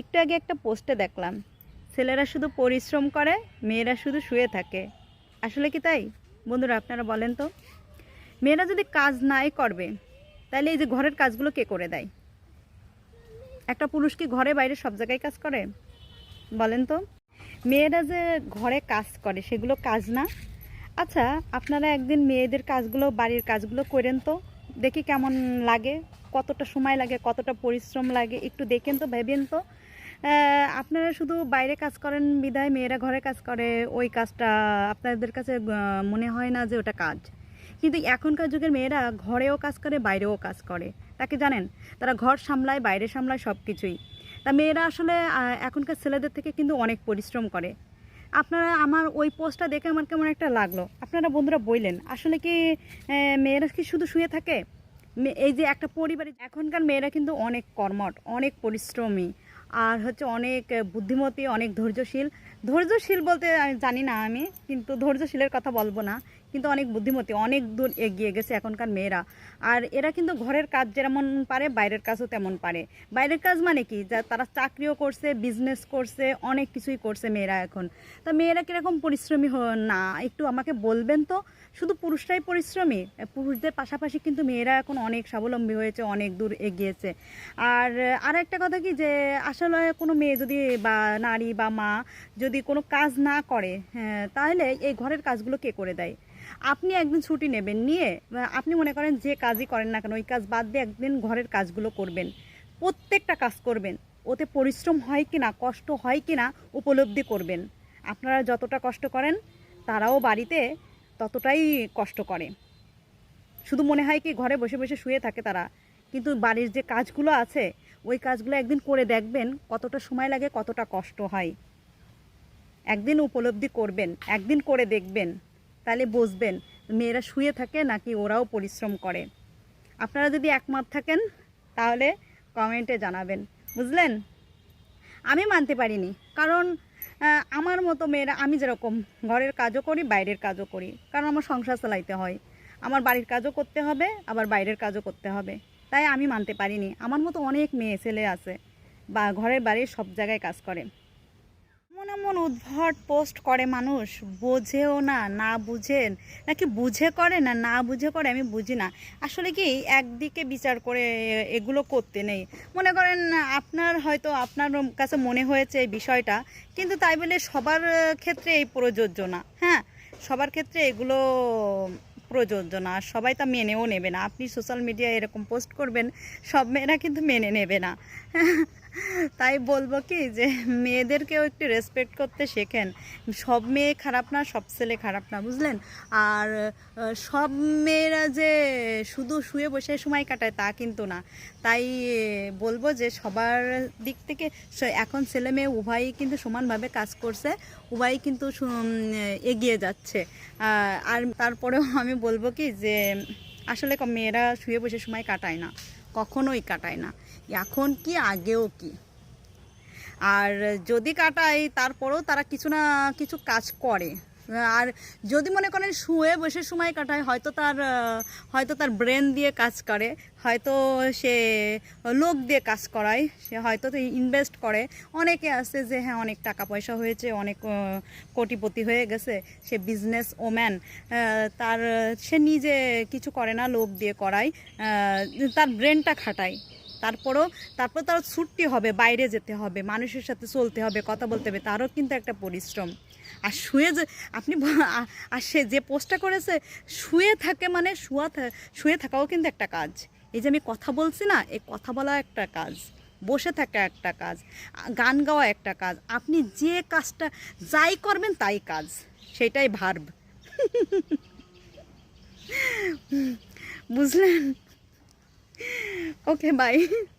একটু আগে একটা পোস্টে দেখলাম, ছেলেরা শুধু পরিশ্রম করে, মেয়েরা শুধু শুয়ে থাকে। আসলে কি তাই? বন্ধুরা, আপনারা বলেন তো? মেয়েরা যদি কাজ নাই করবে, তাহলে এই যে ঘরের কাজগুলো কে করে দেয়? একটা পুরুষ কি ঘরে বাইরে সব জায়গায় কাজ করে? বলেন তো? মেয়েরা যে ঘরে কাজ করে, সেগুলো কাজ না? আচ্ছা আপনারা একদিন মেয়েদের কাজগুলো, বাড়ির কাজগুলো করেন তো? দেখি কেমন লাগে। কতটা সময় লাগে, কতটা পরিশ্রম লাগে, একটু দেখেন তো, ভেবেন তো। আপনারা শুধু বাইরে কাজ করেন, বিদায়, মেয়েরা ঘরে কাজ করে, ওই কাজটা আপনাদের কাছে মনে হয় না যে ওটা কাজ। কিন্তু এখনকার যুগের মেয়েরা ঘরেও কাজ করে, বাইরেও কাজ করে। তাকে জানেন? তারা ঘর সামলায়, বাইরে সামলায় সব কিছুই তা মেয়েরা আসলে এখনকার ছেলেদের থেকে কিন্তু অনেক পরিশ্রম করে। আপনারা আমার ওই পোস্টটা দেখে আমার কেমন একটা লাগল। আপনারা বন্ধুরা বললেন, আসলে কি মেয়েরা কি শুধু শুয়ে থাকে? এই যে একটা পরিবারে, এখনকার মেয়েরা কিন্তু অনেক কর্মট অনেক পরিশ্রমী, আর হচ্ছে অনেক বুদ্ধিমতী, অনেক ধৈর্যশীল। ধৈর্যশীল বলতে আমি জানি না আমি, কিন্তু ধৈর্যশীলের কথা বলব না। কিন্তু অনেক বুদ্ধিমতী অনেক দূর এগিয়ে গেছে এখনকার মেয়েরা। আর এরা কিন্তু ঘরের কাজ যেমন পারে বাইরের কাজও তেমন পারে। বাইরের কাজ মানে কি? যা তারা চাকরিও করছে বিজনেস করছে অনেক কিছুই করছে মেয়েরা এখন। তা মেয়েরা কীরকম পরিশ্রমী না একটু আমাকে বলবেন তো? শুধু পুরুষরাই পরিশ্রমী? পুরুষদের পাশাপাশি কিন্তু মেয়েরা এখন অনেক স্বাবলম্বী হয়েছে অনেক দূর এগিয়েছে। আর আর একটা কথা কি যে আসলে কোনো মেয়ে যদি বা নারী বা মা যদি কোনো কাজ না করে হ্যাঁ, তাহলে এই ঘরের কাজগুলো কে করে দেয়? আপনি একদিন ছুটি নেবেন, নিয়ে আপনি মনে করেন যে কাজই করেন না কেন, ওই কাজ বাদ দিয়ে একদিন ঘরের কাজগুলো করবেন। প্রত্যেকটা কাজ করবেন, ওতে পরিশ্রম হয় কি না কষ্ট হয় কি না উপলব্ধি করবেন। আপনারা যতটা কষ্ট করেন, তারাও বাড়িতে ততটাই কষ্ট করে। শুধু মনে হয় কি, ঘরে বসে বসে শুয়ে থাকে তারা, কিন্তু বাড়ির যে কাজগুলো আছে, ওই কাজগুলো একদিন করে দেখবেন কতটা সময় লাগে, কতটা কষ্ট হয়। একদিন উপলব্ধি করবেন, একদিন করে দেখবেন। তাহলে বসবেন। মেয়েরা শুয়ে থাকে নাকি ওরাও পরিশ্রম করে? আপনারা যদি একমত থাকেন, তাহলে কমেন্টে জানাবেন। বুঝলেন? আমি মানতে পারিনি। কারণ আমার মতো মেয়েরা, আমি যেরকম, ঘরের কাজও করি, বাইরের কাজও করি। কারণ আমার সংসার চালাইতে হয়। আমার বাড়ির কাজও করতে হবে, আবার বাইরের কাজও করতে হবে। তাই আমি মানতে পারিনি। আমার মতো অনেক মেয়ে, ছেলে আছে, বা ঘরের বাড়ির সব জায়গায় কাজ করে। এমন উদ্ভট পোস্ট করে মানুষ? বোঝেও না না বুঝেন। নাকি বুঝে করে না না বুঝে করে আমি বুঝি না? আসলে কি একদিকে বিচার করে এগুলো করতে নেই। মনে করেন, আপনার হয়তো আপনার কাছে মনে হয়েছে এই বিষয়টা, কিন্তু তাই বলে সবার ক্ষেত্রে এই প্রযোজ্য না। হ্যাঁ সবার ক্ষেত্রে এগুলো প্রযোজ্য না। সবাই তা মেনেও নেবে না। আপনি সোশ্যাল মিডিয়ায় এরকম পোস্ট করবেন, সব মেয়েরা কিন্তু মেনে নেবে না। তাই বলব কি যে মেয়েদেরকেও একটু রেসপেক্ট করতে শেখেন। সব মেয়ে খারাপ না, সব ছেলে খারাপ না, বুঝলেন? আর সব মেয়েরা যে শুধু শুয়ে বসে সময় কাটায় তা কিন্তু না। তাই বলব যে সবার দিক থেকে এখন ছেলে মেয়ে উভয়ই কিন্তু সমানভাবে কাজ করছে, উভয়ই কিন্তু এগিয়ে যাচ্ছে। আর তারপরেও আমি বলব কি যে আসলে মেয়েরা শুয়ে বসে সময় কাটায় না। কখনোই কাটায় না। এখন কি, আগেও কি? আর যদি কাটায়, তারপরেও তারা কিছু না কিছু কাজ করে। আর যদি মনে করেন শুয়ে বসে সময় কাটায়, হয়তো তার হয়তো তার ব্রেন দিয়ে কাজ করে, হয়তো সে লোক দিয়ে কাজ করায়, সে হয়তো ইনভেস্ট করে। অনেকে আছে যে হ্যাঁ অনেক টাকা পয়সা হয়েছে, অনেক কোটিপতি হয়ে গেছে, সে বিজনেস ওম্যান তার, সে নিজে কিছু করে না, লোক দিয়ে করায় তার ব্রেনটা খাটায়। তারপরও, তারপর তার ছুটতে হবে, বাইরে যেতে হবে, মানুষের সাথে চলতে হবে, কথা বলতে হবে, তারও কিন্তু একটা পরিশ্রম। আর শুয়ে যে, আপনি আর সে যে পোস্টটা করেছে, শুয়ে থাকে মানে শুয়া শুয়ে থাকাও কিন্তু একটা কাজ। এই যে আমি কথা বলছি না, এই কথা বলা একটা কাজ, বসে থাকা একটা কাজ গান গাওয়া একটা কাজ, আপনি যে কাজটা, যাই করবেন তাই কাজ, সেটাই ভার্ব বুঝলেন? okay bye.